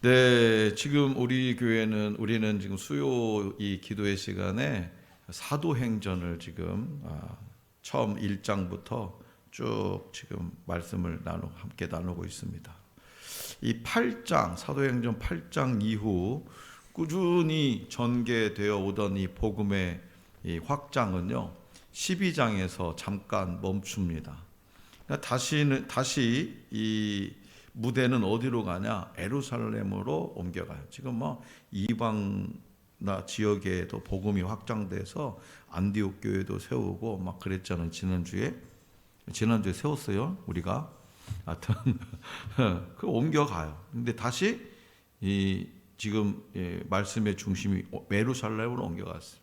네, 지금 우리 교회는 우리는 지금 수요 이 기도의 시간에 사도행전을 지금 아, 처음 1장부터 쭉 지금 말씀을 나누 함께 나누고 있습니다. 이 8장 사도행전 8장 이후 꾸준히 전개되어 오던 이 복음의 이 확장은요 12장에서 잠깐 멈춥니다. 그러니까 다시는 다시 이 무대는 어디로 가냐? 에루살렘으로 옮겨가요. 지금 뭐 이방 나 지역에도 복음이 확장돼서 안디옥 교회도 세우고 막 그랬잖아요. 지난주에 지난주에 세웠어요. 우리가 하여튼 그 옮겨가요. 근데 다시 이 지금 예, 말씀의 중심이 메루살렘으로 옮겨갔어요.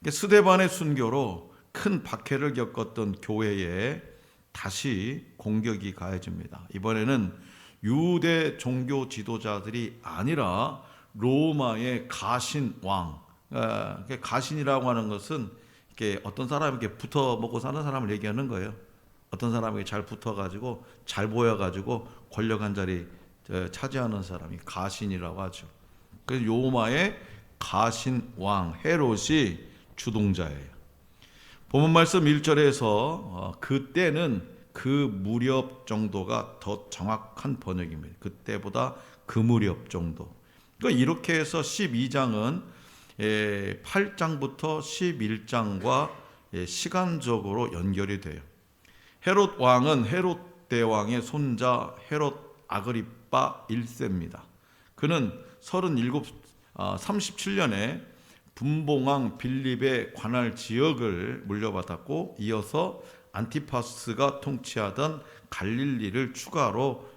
그러니까 스데반의 순교로 큰 박해를 겪었던 교회에 다시 공격이 가해집니다. 이번에는 유대 종교 지도자들이 아니라 로마의 가신 왕. 어, 가신이라고 하는 것은 이렇게 어떤 사람에게 붙어 먹고 사는 사람을 얘기하는 거예요. 어떤 사람에게 잘 붙어가지고 잘 보여가지고 권력 한 자리 차지하는 사람이 가신이라고 하죠. 그래서 로마의 가신 왕 헤롯이 주동자예요. 본문 말씀 1절에서 어, 그때는 그 무렵 정도가 더 정확한 번역입니다. 그때보다 그 무렵 정도. 그러니까 이렇게 해서 12장은 8장부터 11장과 시간적으로 연결이 돼요. 헤롯 왕은 헤롯 대왕의 손자 헤롯 아그리빠 1세입니다. 그는 37 37년에 분봉왕 빌립의 관할 지역을 물려받았고 이어서 안티파스가 통치하던 갈릴리를 추가로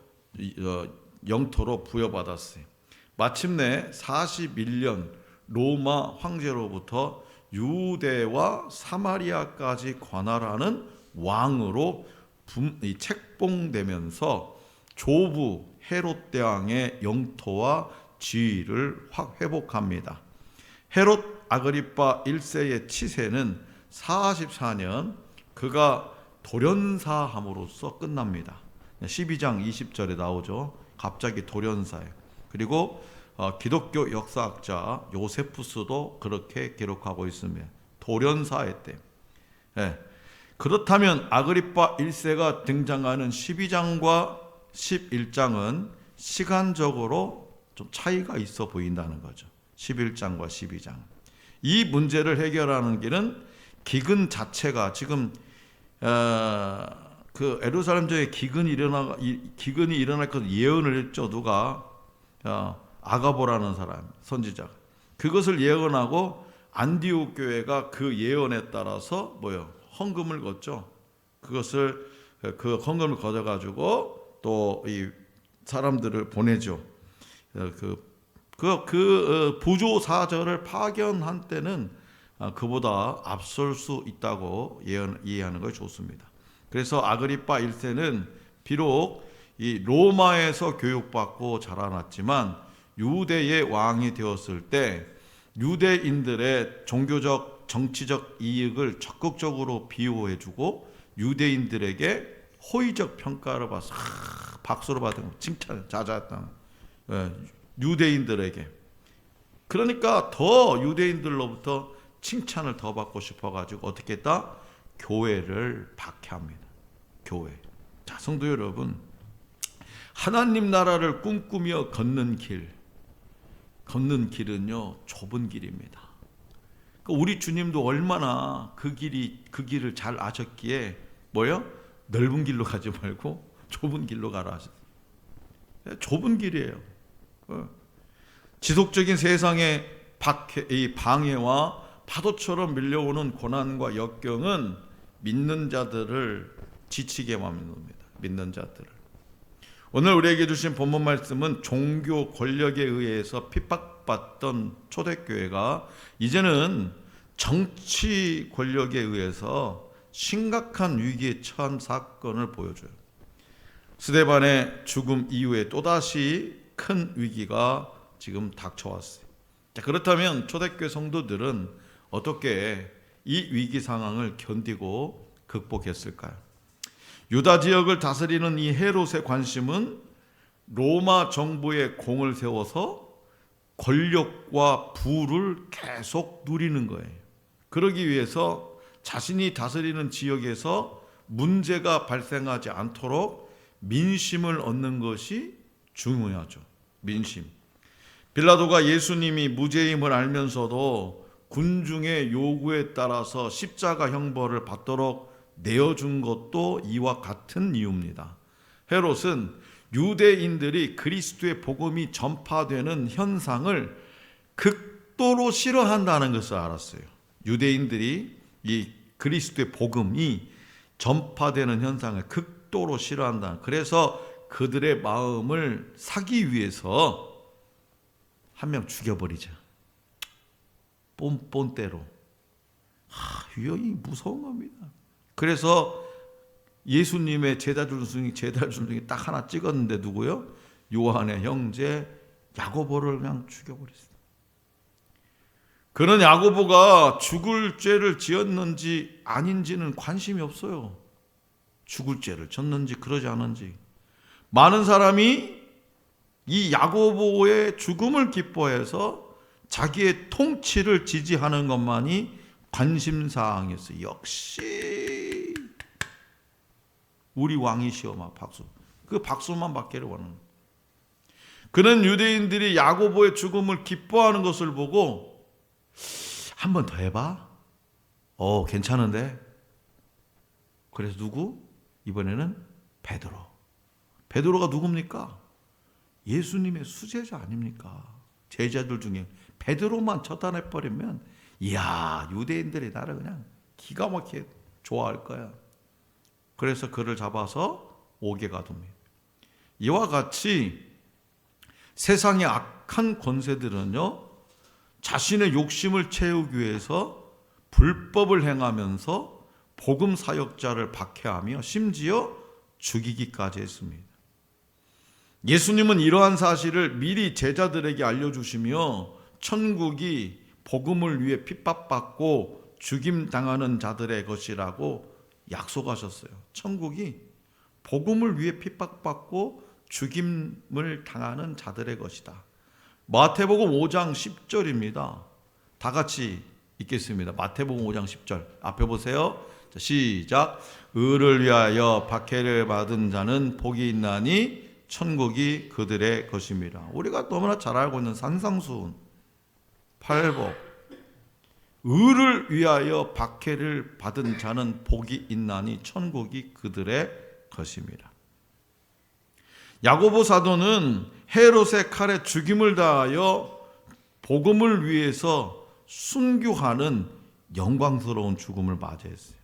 어, 영토로 부여받았어요. 마침내 41년 로마 황제로부터 유대와 사마리아까지 관할하는 왕으로 책봉되면서 조부 헤롯 대왕의 영토와 지위를 확 회복합니다. 헤롯 아그리파 1세의 치세는 44년 그가 돌연사함으로써 끝납니다. 12장 20절에 나오죠. 갑자기 돌연사예요. 그리고 어, 기독교 역사학자 요세푸스도 그렇게 기록하고 있습니다. 돌연사했대. 예. 그렇다면 아그리파 1세가 등장하는 12장과 11장은 시간적으로 좀 차이가 있어 보인다는 거죠. 11장과 12장. 이 문제를 해결하는 길은 기근 자체가 지금 어, 그 에루살렘 기근이 일어나 기근이 일어날 것 예언을 했죠. 누가? 어, 아가보라는 사람 선지자. 그것을 예언하고 안디옥 교회가 그 예언에 따라서 뭐요? 헌금을 걷죠. 그것을 그 헌금을 걷어 가지고 또 이 사람들을 보내죠. 어, 그 그, 그 부조 사절을 파견한 때는 아, 그보다 앞설 수 있다고 이해하는 것이 좋습니다. 그래서 아그리파 1세는 비록 이 로마에서 교육받고 자라났지만 유대의 왕이 되었을 때 유대인들의 종교적 정치적 이익을 적극적으로 비호해주고 유대인들에게 호의적 평가를 받아서 박수를 받은 칭찬 자자했다. 예, 유대인들에게 그러니까 더 유대인들로부터 칭찬을 더 받고 싶어 가지고 어떻게 했다? 교회를 박해합니다. 교회. 자, 성도 여러분. 하나님 나라를 꿈꾸며 걷는 길. 걷는 길은요, 좁은 길입니다. 그러니까 우리 주님도 얼마나 그 길이 그 길을 잘 아셨기에 뭐요? 넓은 길로 가지 말고 좁은 길로 가라 하셨어요. 좁은 길이에요. 어. 지속적인 세상의 방해와 파도처럼 밀려오는 고난과 역경은 믿는 자들을 지치게 만듭니다. 믿는 자들을. 오늘 우리에게 주신 본문 말씀은 종교 권력에 의해서 핍박받던 초대교회가 이제는 정치 권력에 의해서 심각한 위기에 처한 사건을 보여줘요. 스데반의 죽음 이후에 또다시 큰 위기가 지금 닥쳐왔어요. 자, 그렇다면 초대교회 성도들은 어떻게 이 위기 상황을 견디고 극복했을까요? 유다 지역을 다스리는 이 헤롯의 관심은 로마 정부의 공을 세워서 권력과 부를 계속 누리는 거예요. 그러기 위해서 자신이 다스리는 지역에서 문제가 발생하지 않도록 민심을 얻는 것이 중요하죠. 민심. 빌라도가 예수님이 무죄임을 알면서도 군중의 요구에 따라서 십자가 형벌을 받도록 내어준 것도 이와 같은 이유입니다. 헤롯은 유대인들이 그리스도의 복음이 전파되는 현상을 극도로 싫어한다는 것을 알았어요. 유대인들이 이 그리스도의 복음이 전파되는 현상을 극도로 싫어한다. 그래서 그들의 마음을 사기 위해서 한 명 죽여버리자. 뽐뽐대로. 하, 이 무서운 겁니다. 그래서 예수님의 제자들 중에 제자들 중에 딱 하나 찍었는데 누구요? 요한의 형제 야고보를 그냥 죽여버렸어요. 그는 야고보가 죽을 죄를 지었는지 아닌지는 관심이 없어요. 죽을 죄를 졌는지 그러지 않은지. 많은 사람이 이 야고보의 죽음을 기뻐해서 자기의 통치를 지지하는 것만이 관심사항이었어요. 역시 우리 왕이시여 막 박수. 그 박수만 받기를 원하는. 그는 유대인들이 야고보의 죽음을 기뻐하는 것을 보고 한 번 더 해봐. 어 괜찮은데. 그래서 누구? 이번에는 베드로. 베드로가 누굽니까? 예수님의 수제자 아닙니까? 제자들 중에 베드로만 처단해 버리면 이야 유대인들이 나를 그냥 기가 막히게 좋아할 거야. 그래서 그를 잡아서 옥에 가둡니다. 이와 같이 세상의 악한 권세들은요 자신의 욕심을 채우기 위해서 불법을 행하면서 복음 사역자를 박해하며 심지어 죽이기까지 했습니다. 예수님은 이러한 사실을 미리 제자들에게 알려주시며 천국이 복음을 위해 핍박받고 죽임 당하는 자들의 것이라고 약속하셨어요. 천국이 복음을 위해 핍박받고 죽임을 당하는 자들의 것이다. 마태복음 5장 10절입니다. 다 같이 읽겠습니다. 마태복음 5장 10절. 앞에 보세요. 자, 시작. 의를 위하여 박해를 받은 자는 복이 있나니 천국이 그들의 것입니다. 우리가 너무나 잘 알고 있는 산상수훈, 팔복. 의를 위하여 박해를 받은 자는 복이 있나니 천국이 그들의 것입니다. 야고보 사도는 헤롯의 칼에 죽임을 당하여 복음을 위해서 순교하는 영광스러운 죽음을 맞이했어요.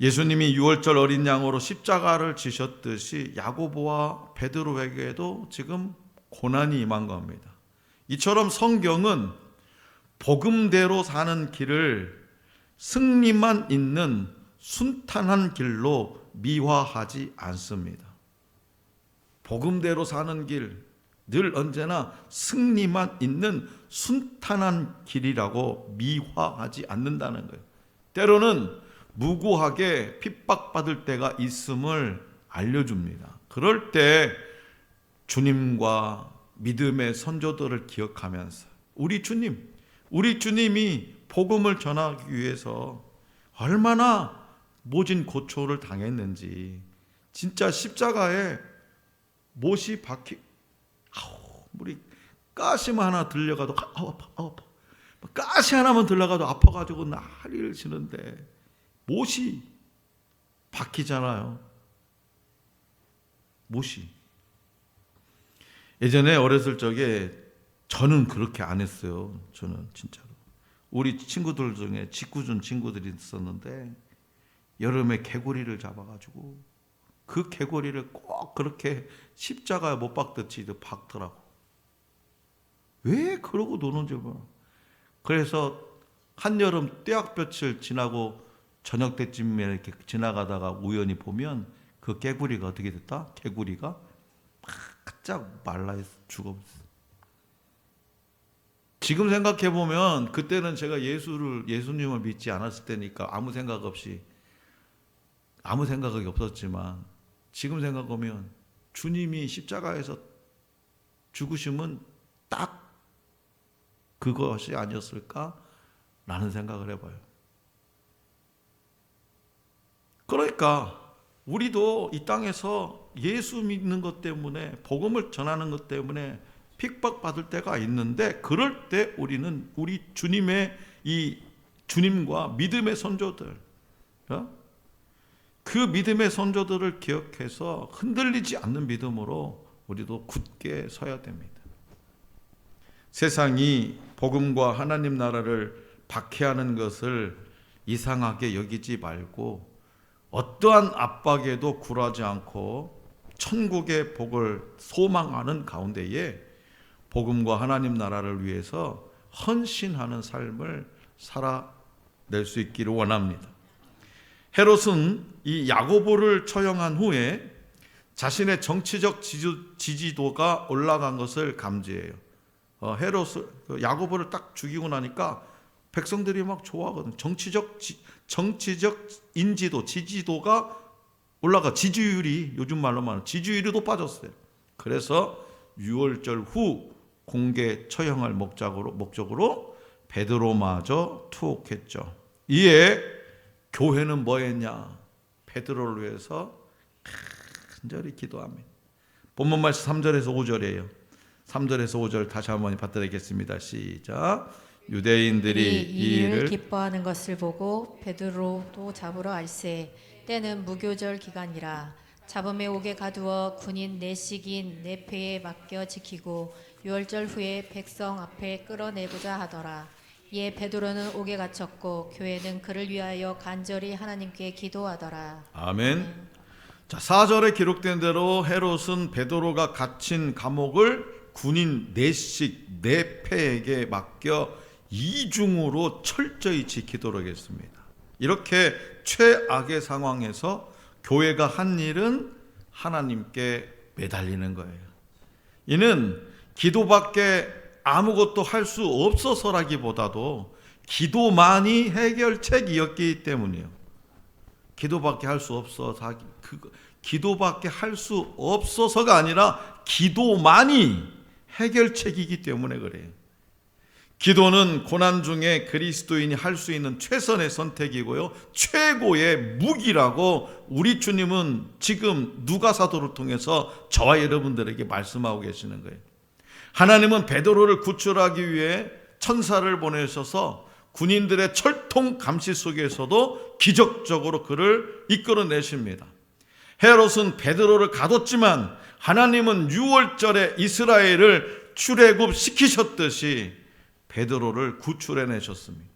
예수님이 6월절 어린 양으로 십자가를 지셨듯이 야고보와 베드로에게도 지금 고난이 임한 겁니다. 이처럼 성경은 복음대로 사는 길을 승리만 있는 순탄한 길로 미화하지 않습니다. 복음대로 사는 길, 늘 언제나 승리만 있는 순탄한 길이라고 미화하지 않는다는 거예요. 때로는 무고하게 핍박받을 때가 있음을 알려줍니다. 그럴 때 주님과 믿음의 선조들을 기억하면서 우리 주님, 우리 주님이 복음을 전하기 위해서 얼마나 모진 고초를 당했는지 진짜 십자가에 못이 박히 아우 우리 가시 하나 들려가도 아우 아파 아우 아파 가시 하나만 들려가도 아파가지고 난리를 치는데 못이 박히잖아요. 못이 예전에 어렸을 적에 저는 그렇게 안 했어요. 저는 진짜로 우리 친구들 중에 직구준 친구들이 있었는데 여름에 개구리를 잡아가지고 그 개구리를 꼭 그렇게 십자가에 못 박듯이 박더라고. 왜 그러고 노는지 몰라. 그래서 한여름 떼약볕을 지나고 저녁 때쯤에 이렇게 지나가다가 우연히 보면 그 개구리가 어떻게 됐다? 개구리가 바짝 말라 죽어버렸어. 지금 생각해 보면 그때는 제가 예수를 예수님을 믿지 않았을 때니까 아무 생각 없이 아무 생각이 없었지만 지금 생각하면 주님이 십자가에서 죽으심은 딱 그것이 아니었을까라는 생각을 해봐요. 그러니까 우리도 이 땅에서 예수 믿는 것 때문에 복음을 전하는 것 때문에 핍박받을 때가 있는데 그럴 때 우리는 우리 주님의 이 주님과 믿음의 선조들 어? 그 믿음의 선조들을 기억해서 흔들리지 않는 믿음으로 우리도 굳게 서야 됩니다. 세상이 복음과 하나님 나라를 박해하는 것을 이상하게 여기지 말고 어떠한 압박에도 굴하지 않고 천국의 복을 소망하는 가운데에 복음과 하나님 나라를 위해서 헌신하는 삶을 살아낼 수 있기를 원합니다. 헤롯은 이 야고보를 처형한 후에 자신의 정치적 지지, 도가 올라간 것을 감지해요. 어, 헤롯을 그 야고보를 딱 죽이고 나니까 백성들이 막 좋아하거든. 정치적 지, 정치적 인지도, 지지도가 올라가 지지율이 요즘 말로 말하면 지지율이도 빠졌어요. 그래서 6월절 후 공개 처형할 목적으로 목적으로 베드로마저 투옥했죠. 이에 교회는 뭐 했냐? 베드로를 위해서 간절히 기도합니다. 본문 말씀 3절에서 5절이에요. 3절에서 5절 다시 한번 받들겠습니다. 시작. 유대인들이 이 일을 기뻐하는 것을 보고 베드로도 잡으러 알세 때는 무교절 기간이라 잡음에 옥에 가두어 군인 내식인 내패에 맡겨 지키고 유월절 후에 백성 앞에 끌어내고자 하더라 이에 베드로는 옥에 갇혔고 교회는 그를 위하여 간절히 하나님께 기도하더라 아멘. 자, 4절에 기록된 대로 헤롯은 베드로가 갇힌 감옥을 군인 내식 내패에게 맡겨 이중으로 철저히 지키도록 했습니다. 이렇게 최악의 상황에서 교회가 한 일은 하나님께 매달리는 거예요. 이는 기도밖에 아무것도 할 수 없어서라기보다도 기도만이 해결책이었기 때문이에요. 기도밖에 할 수 없어 그 기도밖에 할 수 없어서가 아니라 기도만이 해결책이기 때문에 그래요. 기도는 고난 중에 그리스도인이 할 수 있는 최선의 선택이고요. 최고의 무기라고 우리 주님은 지금 누가 사도를 통해서 저와 여러분들에게 말씀하고 계시는 거예요. 하나님은 베드로를 구출하기 위해 천사를 보내셔서 군인들의 철통 감시 속에서도 기적적으로 그를 이끌어내십니다. 헤롯은 베드로를 가뒀지만 하나님은 6월절에 이스라엘을 출애굽 시키셨듯이 베드로를 구출해 내셨습니다.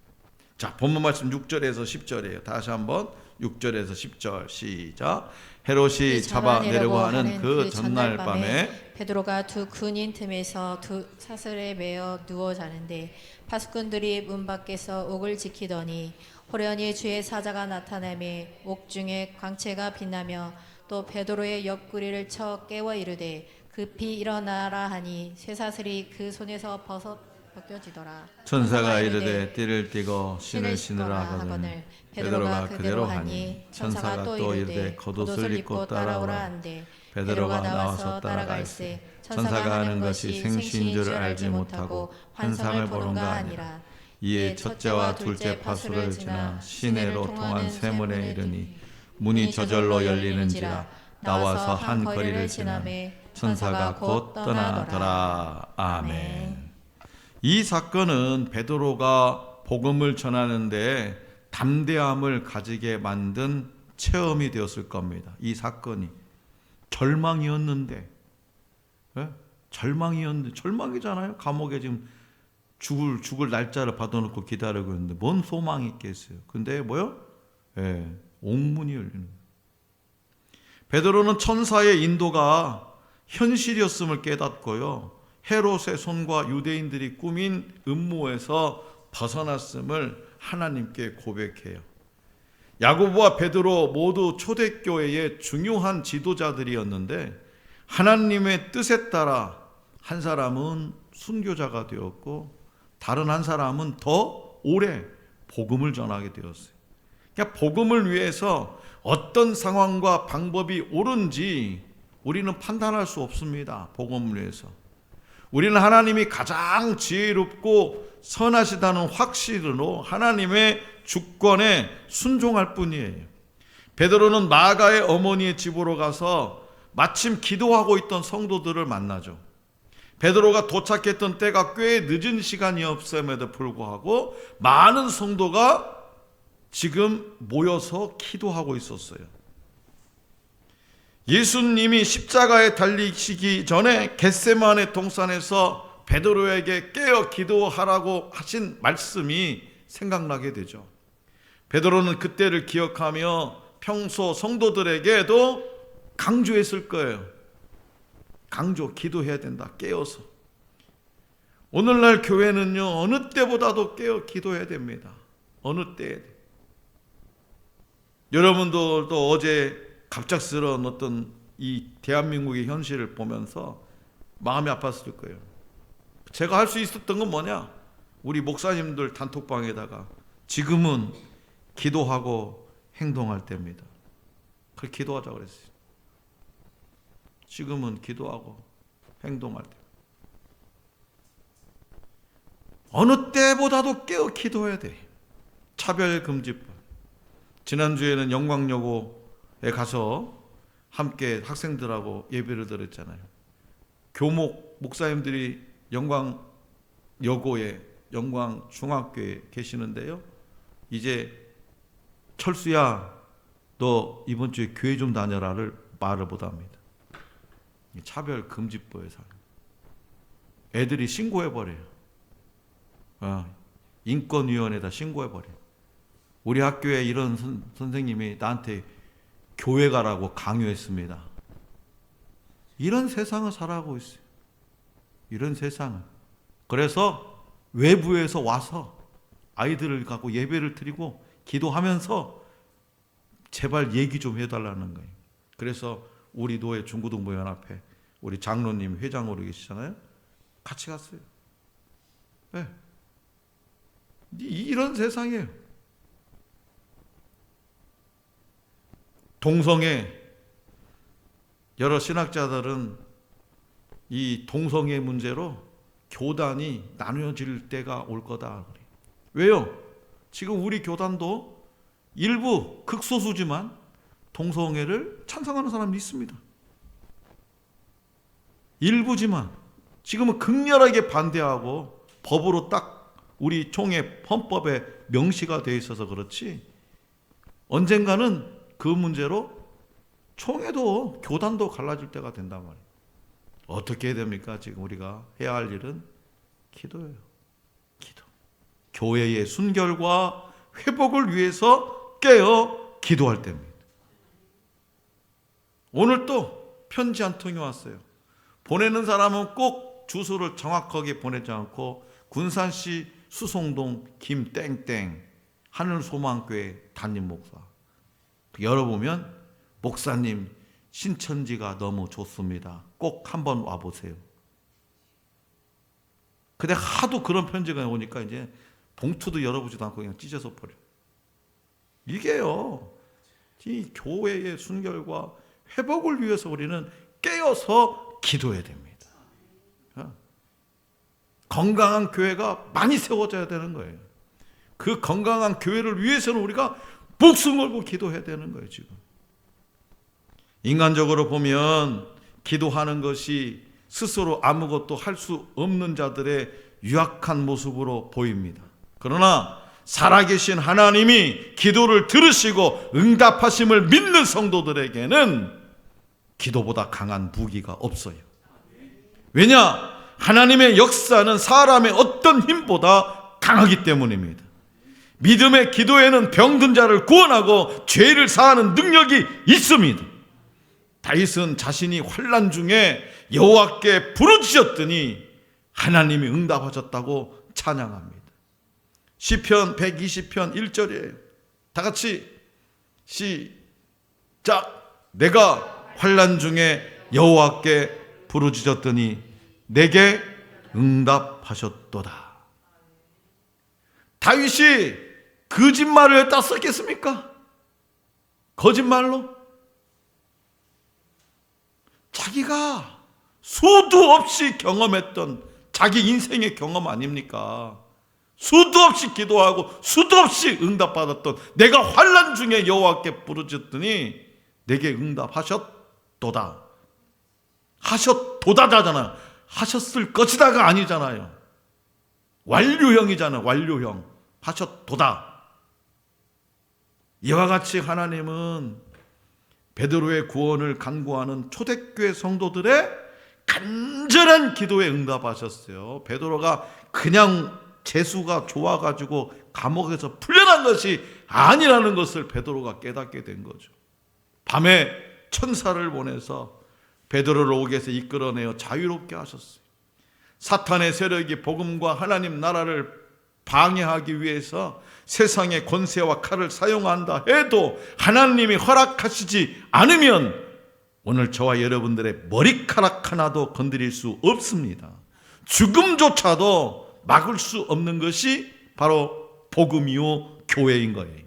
자, 본문 말씀 6절에서 10절이에요. 다시 한번 6절에서 10절 시작. 헤롯이 잡아내려고 하는 그 전날 밤에 베드로가 두 군인 틈에서 두 사슬에 매어 누워 자는데 파수꾼들이 문 밖에서 옥을 지키더니 호련히 주의 사자가 나타나며 옥 중에 광채가 빛나며 또 베드로의 옆구리를 쳐 깨워 이르되 급히 일어나라 하니 쇠사슬이 그 손에서 벗어 벗겨지더라. 천사가 이르되 띠를 띠고 신을 신으라 하거늘 베드로가 그대로 하니 천사가 또 이르되 겉옷을 입고 따라오라 한데 베드로가 나와서 따라갈세 천사가 하는 것이 생시인 줄 알지 못하고 환상을 보는가 아니라 이에 첫째와 둘째 파수를 지나 시내로 통한 세문에 이르니 문이 저절로 열리는지라 나와서 한 거리를 지나매 천사가 곧 떠나더라. 아멘. 이 사건은 베드로가 복음을 전하는데 담대함을 가지게 만든 체험이 되었을 겁니다. 이 사건이 절망이었는데, 예? 절망이었는데 절망이잖아요. 감옥에 지금 죽을 죽을 날짜를 받아놓고 기다리고 있는데 뭔 소망이 있겠어요. 근데 뭐요? 예, 옥문이 열리는. 베드로는 천사의 인도가 현실이었음을 깨닫고요. 헤롯의 손과 유대인들이 꾸민 음모에서 벗어났음을 하나님께 고백해요. 야고보와 베드로 모두 초대교회의 중요한 지도자들이었는데 하나님의 뜻에 따라 한 사람은 순교자가 되었고 다른 한 사람은 더 오래 복음을 전하게 되었어요. 그러니까 복음을 위해서 어떤 상황과 방법이 옳은지 우리는 판단할 수 없습니다. 복음을 위해서. 우리는 하나님이 가장 지혜롭고 선하시다는 확신으로 하나님의 주권에 순종할 뿐이에요. 베드로는 마가의 어머니의 집으로 가서 마침 기도하고 있던 성도들을 만나죠. 베드로가 도착했던 때가 꽤 늦은 시간이었음에도 불구하고 많은 성도가 지금 모여서 기도하고 있었어요. 예수님이 십자가에 달리시기 전에 겟세마네 동산에서 베드로에게 깨어 기도하라고 하신 말씀이 생각나게 되죠. 베드로는 그때를 기억하며 평소 성도들에게도 강조했을 거예요. 강조, 기도해야 된다. 깨어서. 오늘날 교회는요, 어느 때보다도 깨어 기도해야 됩니다. 어느 때. 여러분들도 어제 갑작스러운 어떤 이 대한민국의 현실을 보면서 마음이 아팠을 거예요. 제가 할 수 있었던 건 뭐냐? 우리 목사님들 단톡방에다가 지금은 기도하고 행동할 때입니다. 그렇게 기도하자고 그랬어요. 지금은 기도하고 행동할 때. 어느 때보다도 깨어 기도해야 돼. 차별금지법. 지난주에는 영광여고에 가서 함께 학생들하고 예배를 드렸잖아요. 교목 목사님들이 영광 여고에 영광 중학교에 계시는데요. 이제 철수야 너 이번 주에 교회 좀 다녀라를 말을 못 합니다. 차별 금지법에서 애들이 신고해 버려요. 어, 인권위원회에다 신고해 버려. 우리 학교에 이런 선, 선생님이 나한테 교회 가라고 강요했습니다. 이런 세상을 살아가고 있어요. 이런 세상을. 그래서 외부에서 와서 아이들을 갖고 예배를 드리고 기도하면서 제발 얘기 좀 해달라는 거예요. 그래서 우리 노예 중고등부연합회 우리 장로님 회장으로 계시잖아요. 같이 갔어요. 네. 이런 세상이에요. 동성애 여러 신학자들은 이 동성애 문제로 교단이 나누어질 때가 올 거다. 왜요? 지금 우리 교단도 일부 극소수지만 동성애를 찬성하는 사람이 있습니다. 일부지만 지금은 극렬하게 반대하고 법으로 딱 우리 총회 헌법에 명시가 되어 있어서 그렇지 언젠가는 그 문제로 총회도 교단도 갈라질 때가 된단 말이에요. 어떻게 해야 됩니까? 지금 우리가 해야 할 일은 기도예요. 기도. 교회의 순결과 회복을 위해서 깨어 기도할 때입니다. 오늘 또 편지 한 통이 왔어요. 보내는 사람은 꼭 주소를 정확하게 보내지 않고 군산시 수송동 김땡땡 하늘소망교회 담임 목사. 열어보면 목사님 신천지가 너무 좋습니다. 꼭 한번 와보세요. 근데 하도 그런 편지가 오니까 이제 봉투도 열어보지도 않고 그냥 찢어서 버려. 이게요. 이 교회의 순결과 회복을 위해서 우리는 깨어서 기도해야 됩니다. 어? 건강한 교회가 많이 세워져야 되는 거예요. 그 건강한 교회를 위해서는 우리가 목숨 걸고 기도해야 되는 거예요, 지금. 인간적으로 보면 기도하는 것이 스스로 아무것도 할 수 없는 자들의 유약한 모습으로 보입니다. 그러나 살아계신 하나님이 기도를 들으시고 응답하심을 믿는 성도들에게는 기도보다 강한 무기가 없어요. 왜냐? 하나님의 역사는 사람의 어떤 힘보다 강하기 때문입니다. 믿음의 기도에는 병든 자를 구원하고 죄를 사하는 능력이 있습니다. 다윗은 자신이 환란 중에 여호와께 부르짖었더니 하나님이 응답하셨다고 찬양합니다. 시편 120편 1절이에요. 다 같이 시작 내가 환란 중에 여호와께 부르짖었더니 내게 응답하셨도다. 다윗이 거짓말을 했다 썼겠습니까? 거짓말로? 자기가 수도 없이 경험했던 자기 인생의 경험 아닙니까? 수도 없이 기도하고 수도 없이 응답받았던 내가 환란 중에 여호와께 부르짖더니 내게 응답하셨도다. 하셨도다잖아. 하셨을 것이다가 아니잖아요. 완료형이잖아. 완료형. 하셨도다. 이와 같이 하나님은 베드로의 구원을 간구하는 초대교회 성도들의 간절한 기도에 응답하셨어요. 베드로가 그냥 재수가 좋아가지고 감옥에서 풀려난 것이 아니라는 것을 베드로가 깨닫게 된 거죠. 밤에 천사를 보내서 베드로를 옥에서 이끌어내어 자유롭게 하셨어요. 사탄의 세력이 복음과 하나님 나라를 방해하기 위해서 세상의 권세와 칼을 사용한다 해도 하나님이 허락하시지 않으면 오늘 저와 여러분들의 머리카락 하나도 건드릴 수 없습니다. 죽음조차도 막을 수 없는 것이 바로 복음이요 교회인 거예요.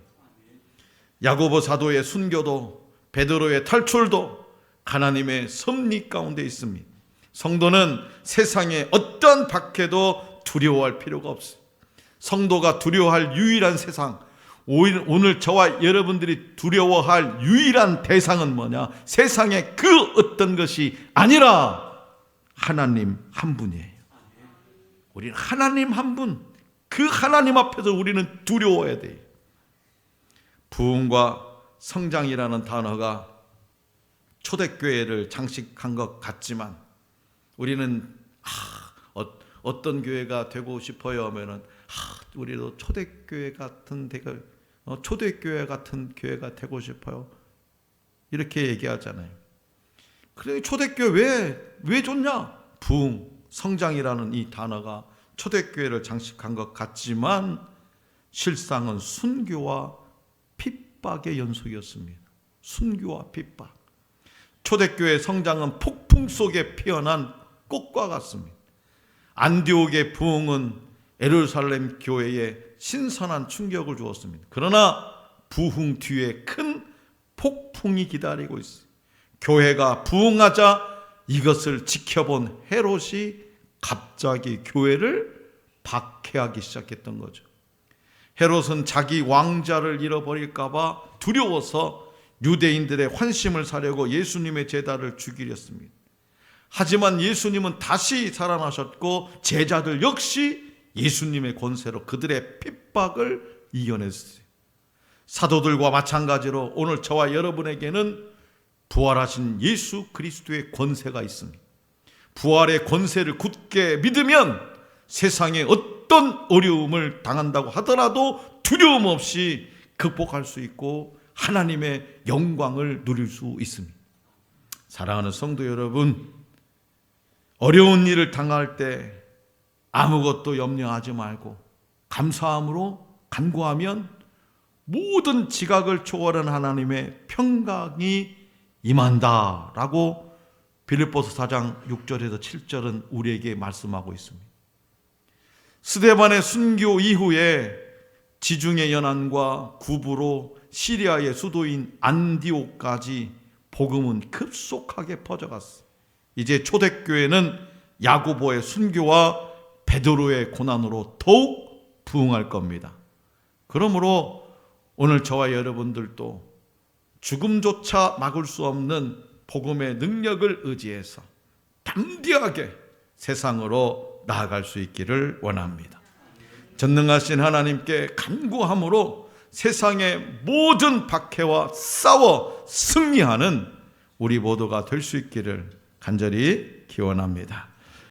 야고보 사도의 순교도 베드로의 탈출도 하나님의 섭리 가운데 있습니다. 성도는 세상의 어떠한 박해도 두려워할 필요가 없어요. 성도가 두려워할 유일한 세상, 오늘 저와 여러분들이 두려워할 유일한 대상은 뭐냐? 세상의 그 어떤 것이 아니라 하나님 한 분이에요. 우리는 하나님 한 분, 그 하나님 앞에서 우리는 두려워해야 돼요. 부흥과 성장이라는 단어가 초대교회를 장식한 것 같지만 우리는 아, 어, 떤 교회가 되고 싶어요 하면은 아, 우리도 초대교회 같은 대가 어, 초대교회 같은 교회가 되고 싶어요. 이렇게 얘기하잖아요. 그래 초대교회 왜 왜 좋냐? 부흥, 성장이라는 이 단어가 초대교회를 장식한 것 같지만 실상은 순교와 핍박의 연속이었습니다. 순교와 핍박. 초대교회 성장은 폭풍 속에 피어난 꽃과 같습니다. 안디옥의 부흥은 에루살렘 교회에 신선한 충격을 주었습니다. 그러나 부흥 뒤에 큰 폭풍이 기다리고 있어요. 교회가 부흥하자 이것을 지켜본 헤롯이 갑자기 교회를 박해하기 시작했던 거죠. 헤롯은 자기 왕자를 잃어버릴까봐 두려워서 유대인들의 환심을 사려고 예수님의 제자를 죽이려 했습니다. 하지만 예수님은 다시 살아나셨고 제자들 역시 예수님의 권세로 그들의 핍박을 이겨냈어요. 사도들과 마찬가지로 오늘 저와 여러분에게는 부활하신 예수 그리스도의 권세가 있습니다. 부활의 권세를 굳게 믿으면 세상에 어떤 어려움을 당한다고 하더라도 두려움 없이 극복할 수 있고 하나님의 영광을 누릴 수 있습니다. 사랑하는 성도 여러분, 어려운 일을 당할 때 아무것도 염려하지 말고 감사함으로 간구하면 모든 지각을 초월한 하나님의 평강이 임한다라고 빌립보서 4장 6절에서 7절은 우리에게 말씀하고 있습니다. 스데반의 순교 이후에 지중해 연안과 구부로 시리아의 수도인 안디옥까지 복음은 급속하게 퍼져갔어. 이제 초대교회는 야고보의 순교와 베드로의 고난으로 더욱 부흥할 겁니다. 그러므로 오늘 저와 여러분들도 죽음조차 막을 수 없는 복음의 능력을 의지해서 담대하게 세상으로 나아갈 수 있기를 원합니다. 전능하신 하나님께 간구함으로 세상의 모든 박해와 싸워 승리하는 우리 모두가 될 수 있기를 간절히 기원합니다.